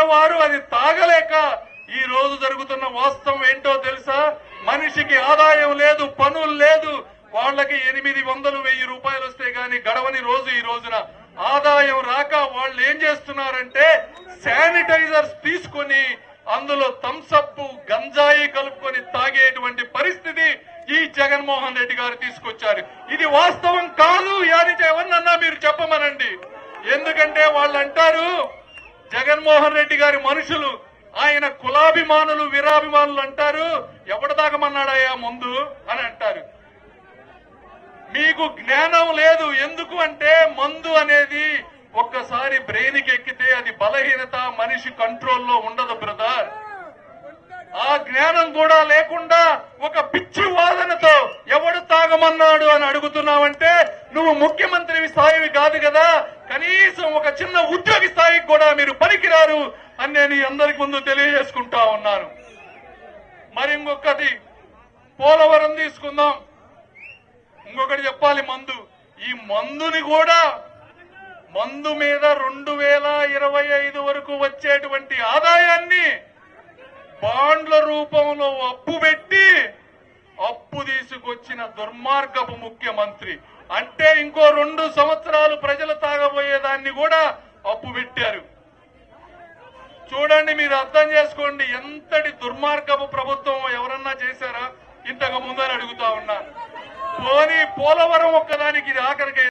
పేదవారు అది తాగలేక ఈ రోజు జరుగుతున్న వాస్తవం ఏంటో తెలుసా? మనిషికి ఆదాయం లేదు పనులు లేదు. వాళ్ళకి ఎనిమిది వందలు వెయ్యి రూపాయలు వస్తే గాని గడవని రోజు ఈ రోజున ఆదాయం రాక వాళ్ళు ఏం చేస్తున్నారంటే శానిటైజర్స్ తీసుకొని అందులో థమ్సప్ గంజాయి కలుపుకొని తాగేటువంటి పరిస్థితి ఈ జగన్మోహన్ రెడ్డి గారు తీసుకొచ్చారు. ఇది వాస్తవం కాదు యాని ఎవరినన్నా మీరు చెప్పమనండి. ఎందుకంటే వాళ్ళు అంటారు జగన్మోహన్ రెడ్డి గారి మనుషులు ఆయన కులాభిమానులు వీరాభిమానులు అంటారు. ఎవడదాకమన్నాడయ్యా ముందు అని అంటారు. మీకు జ్ఞానం లేదు. ఎందుకు అంటే మందు అనేది ఒక్కసారి బ్రెయిన్కి ఎక్కితే అది బలహీనత మనిషి కంట్రోల్లో ఉండదు బ్రదర్. ఆ జ్ఞానం కూడా లేకుండా ఒక పిచ్చి వాదనతో ఎవడు తాగమన్నాడు అని అడుగుతున్నావంటే నువ్వు ముఖ్యమంత్రి స్థాయివి కాదు కదా. కనీసం ఒక చిన్న ఉద్యోగి స్థాయికి కూడా మీరు పనికిరారు అని నేను అందరికి ముందు తెలియజేసుకుంటా ఉన్నాను. మరి ఇంకొకటి పోలవరం తీసుకుందాం. ఇంకొకటి చెప్పాలి మందు. ఈ మందుని కూడా మందు మీద రెండు వేల ఇరవై ఐదు వరకు వచ్చేటువంటి ఆదాయాన్ని బాండ్ల రూపంలో అప్పు పెట్టి అప్పు తీసుకొచ్చిన దుర్మార్గపు ముఖ్యమంత్రి. అంటే ఇంకో రెండు సంవత్సరాలు ప్రజలు తాగబోయేదాన్ని కూడా అప్పు పెట్టారు. చూడండి మీరు అర్థం చేసుకోండి ఎంతటి దుర్మార్గపు ప్రభుత్వం ఎవరన్నా చేశారా? ఇంతకు ముందని అడుగుతా ఉన్నారు పోనీ పోలవరం ఒక్కదానికి ఇది ఆఖరికి